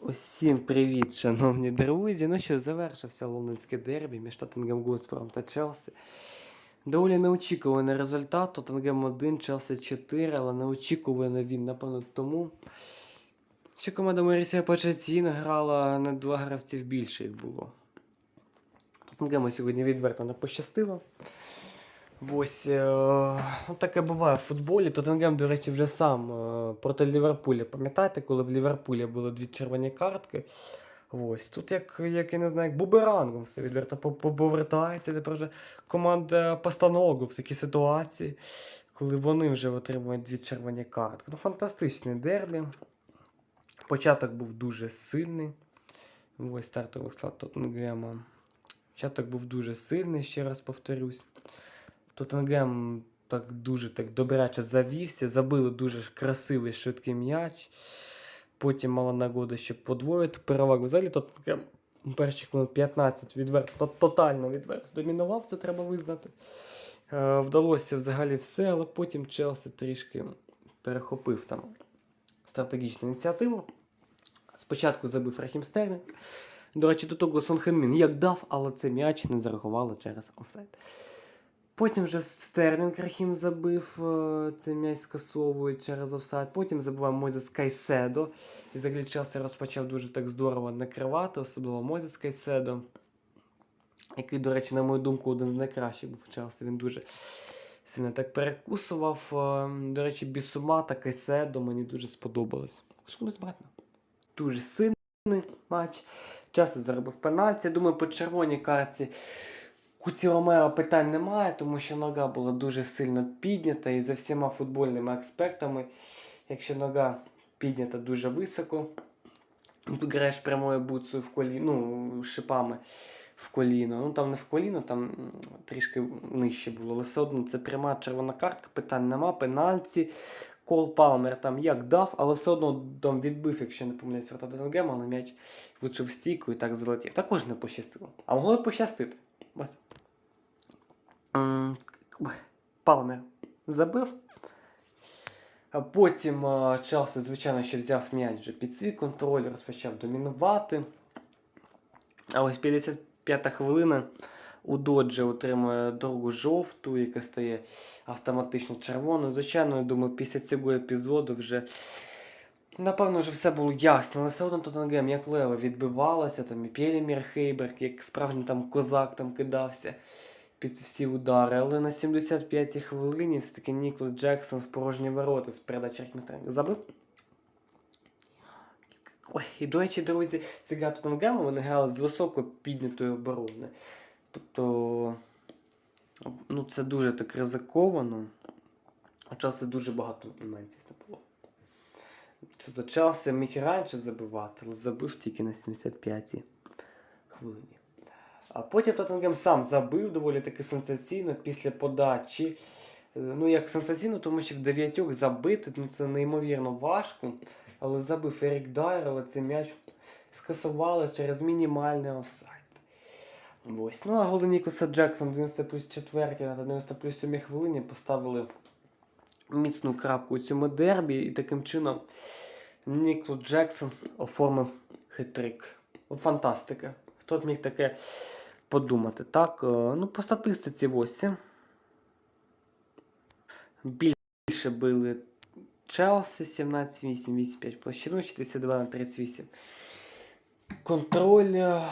Усім привіт, шановні друзі. Ну що, завершився лондонське дербі між Тоттенгем Госпором та Челсі. Доволі неочікуваний результат. Тоттенгем 1, Челсі 4, але неочікуваний він, напевно, тому. Що команда Марісія Почетіно грала на два гравців більше, їх було. Тоттенгему сьогодні відверто не пощастило. Ось е, ну, таке буває в футболі. Тоттенгем, до речі, вже сам е, проти Ліверпуля. Пам'ятаєте, коли в Ліверпулі були дві червоні картки? Ось тут, як, як я не знаю, як буберангом все відверто по- по- повертається. Тепер вже команда постановок в такій ситуації, коли вони вже отримують дві червоні картки. Ну, фантастичний дербі. Початок був дуже сильний. Ось стартовий склад Тоттенгема. Початок був дуже сильний, ще раз повторюсь. Тоттенгем так дуже так добряче завівся, забили дуже красивий швидкий м'яч. Потім мала нагоду, щоб подвоїти перевагу. Взагалі Тоттенгем перші хвилин 15 відверто, тотально відверто домінував, це треба визнати. Е, вдалося взагалі все, але потім Челсі трішки перехопив там стратегічну ініціативу. Спочатку забив Рахім Стерлінг. До речі, до того Сон Хен-Мін як дав, але цей м'яч не зарахували через офсайд. Потім вже Стерлінг Рахім забив, е, цей м'яч скасовує через офсайд. Потім забиває Мозес Кайседо. І взагалі Челсі розпочав дуже так здорово накривати, особливо Мозес Кайседо, який, до речі, на мою думку, один з найкращих був в Челсі. Він дуже сильно так перекусував. Е, До речі, Бісума та Кайседо мені дуже сподобалось. Комусь братно. Дуже сильний матч. Челсі заробив пенальті. Думаю, по червоній картці Куці Ромеро питань немає, тому що нога була дуже сильно піднята і за всіма футбольними аспектами, якщо нога піднята дуже високо, ти граєш прямою буцею в коліно, ну, шипами в коліно. Ну там не в коліно, там трішки нижче було, але все одно це пряма червона картка, питань нема, пенальті. Кол Палмер там як дав, але все одно там відбив, якщо не помиляюсь, ворота Донгема, але м'яч влучив стійку і так залетів. Також не пощастило. А могло б пощастити. Ось. Палмер забив. Потім Челсі, звичайно, що взяв м'яч вже під свій контроль, розпочав домінувати. А ось 55-та хвилина у Доджі отримує другу жовту, яка стає автоматично червоною. Звичайно, я думаю, після цього епізоду вже. Напевно, вже все було ясно, але все одно Тоттенгем як лево відбивалося, там і Пєлімір Хейберг, як справжній там козак там кидався під всі удари. Але на 75-й хвилині все-таки Ніклас Джексон в порожні ворота з передачі Рахмістренка забив. Ой, і до речі, друзі, ця гра Тоттенгему вони грали з високо піднятої оборони. Тобто, ну це дуже так ризиковано. А Челсі дуже багато моментів не було. Тобто Челсі міг і раніше забивати, але забив тільки на 75-й хвилині. А потім Тоттенгем сам забив доволі таки сенсаційно після подачі. Е, Ну, як сенсаційно, тому що в дев'ятьох забити ну, це неймовірно важко. Але забив Ерік Дайер, але цей м'яч скасували через мінімальний офсайд. Ось. Ну а голи Нікоса Джексон 90 плюс 4 та 90 плюс 7 хвилині поставили міцну крапку у цьому дербі, і таким чином Ніклас Джексон оформив хитрик. Фантастика. Хто б міг таке подумати? Так, е, ну по статистиці ось. Більше били Челсі 17-8, 8-5 площину, 42 на 38. Контроль е,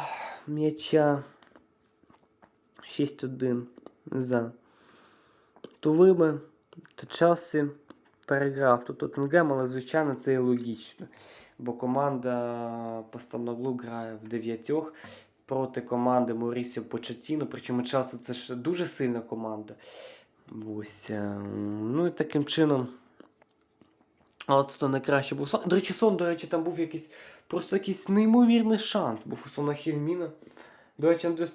м'яча 6-1 за тулими. То Челсі переграв тут Тоттенгем, але звичайно це і логічно. Бо команда постановлу грає в дев'ятьох проти команди Морісіо Почетіно. Причому Челсі це ж дуже сильна команда. Ось. е, Ну і таким чином. Але це найкраще був сон. До речі, сон, до речі, там був якийсь просто якийсь неймовірний шанс. Був у Сона Хільміна. До речі, Андрес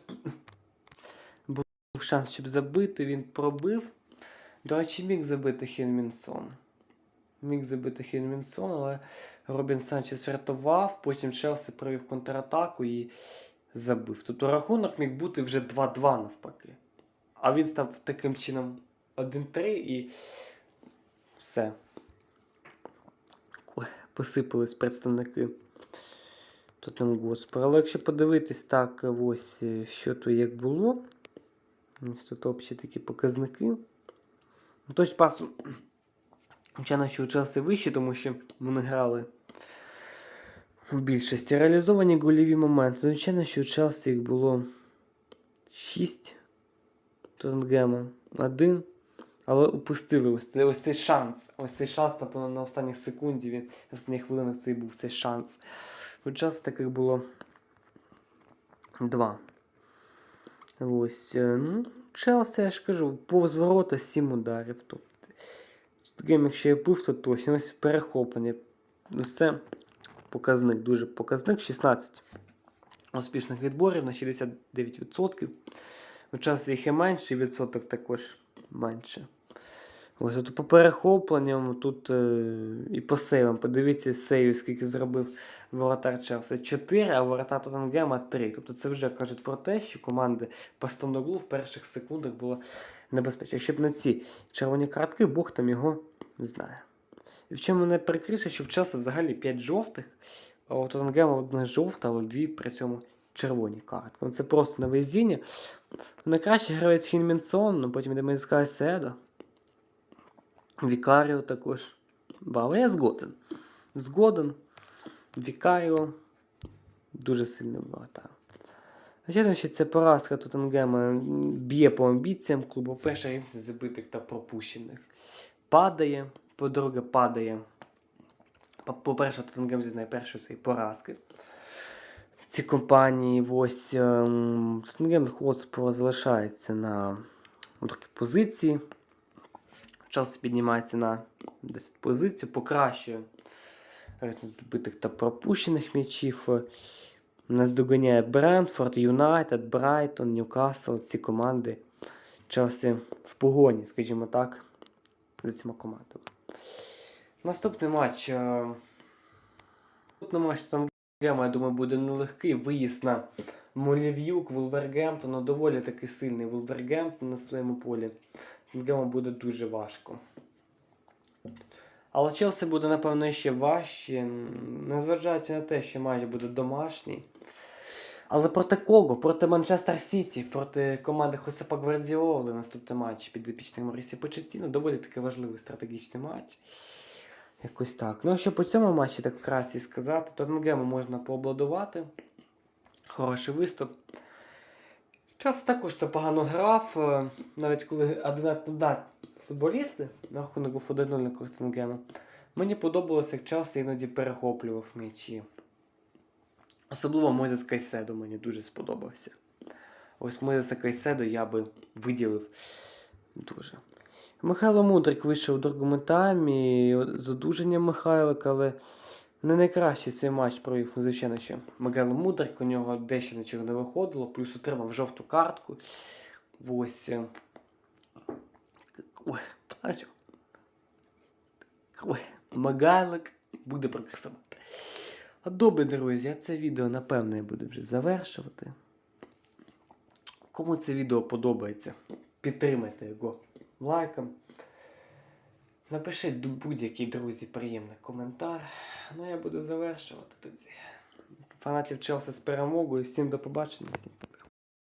був шанс, щоб забити, він пробив. До речі, міг забити Хільмінсон. Міг забити Хільмінсон, але Робін Санчес врятував, потім Челсі провів контратаку і забив. Тобто рахунок міг бути вже 2-2 навпаки. А він став таким чином 1-3 і все. Посипались представники Тоттенхем Але якщо подивитись так, ось е, що то як було. Ось тут общі такі показники. Ну, Тобто пасу. Звичайно, що у Челсі вищі, тому що вони грали в більшості. Реалізовані гольові моменти. Звичайно, що у Челсі їх було 6. Тоттенгема 1. Але упустили ось, ось цей шанс. Ось цей шанс, напевно, на останніх секунді, він, на останніх хвилинах цей був цей шанс. У Челсі таких було 2. Ось. е, Ну, Челсі, я ж кажу, повз ворота 7 ударів. Тобто, таким, якщо я був, то точно. Ось перехоплення. Ну, це показник, дуже показник. 16 успішних відборів на 69%. У Челсі їх і менше, і відсоток також менше. Ось тут по перехопленням, тут е, і по сейвам. Подивіться сейвів, скільки зробив воротар Челсі. 4, а воротар Тоттенгема 3. Тобто це вже кажуть про те, що команди по станоглу в перших секундах було небезпечно. Якщо б на ці червоні картки, Бог там його знає. І в чому мене прикрише, що в Челсі взагалі 5 жовтих, а у Тоттенгема одна жовта, але дві при цьому червоні картки. Ну, це просто на везіння. Найкраще гравець Хінмінсон, ну потім йде Мейска Седо. Вікаріо також. Але я згоден. Згоден. Вікаріо дуже сильний воротар. Звичайно, що це поразка Тоттенгема б'є по амбіціям клубу. Перша різниця забитих та пропущених. Падає, по-друге, падає. По- По-перше, Тоттенгем зізнає першої своєї поразки. В цій компанії ось ем, Тоттенгем Хотспор залишається на другій позиції. Челсі піднімається на 10 позицію, покращує збитих та пропущених м'ячів. Нас доганяє Брентфорд, Юнайтед, Брайтон, Ньюкасл. Ці команди Челсі в погоні, скажімо так, за цими командами. Наступний матч. е, Наступний матч Тоттенгема, я думаю, буде нелегкий. Виїзд на Молів'юк, Вулвергемптон. Доволі таки сильний Вулвергемптон на своєму полі. Тоттенгему буде дуже важко. Але Челсі буде, напевно, ще важче, незважаючи на те, що матч буде домашній. Але проти кого? Проти Манчестер Сіті, проти команди Хосепа Гвардіоли наступний матч під епічним Морісі Почеттіно. Доволі таки важливий стратегічний матч. Якось так. Ну, а по цьому матчі так вкратці сказати, Тоттенгему можна пообладувати. Хороший виступ. Час також то погано грав, е, навіть коли 11 да, футболісти на рахунок був 1-0 на користь Мені подобалося, як Челсі іноді перехоплював м'ячі. Особливо Мозес Кайседо мені дуже сподобався. Ось Мозеса Кайседо я би виділив дуже. Михайло Мудрик вийшов у другому таймі з одужанням Михайлика, але не найкращий цей матч провів, звичайно, що Михайло Мудрик, у нього дещо нічого не виходило, плюс отримав жовту картку. Ось. е, Ой? Ой, Мигайлик буде прокресувати. А добре, друзі, я це відео напевно я буду вже завершувати. Кому це відео подобається, підтримайте його лайком. Напишіть будь-який друзі приємний коментар. Ну я буду завершувати тоді. Фанатів Челси з перемогою. Всім до побачення.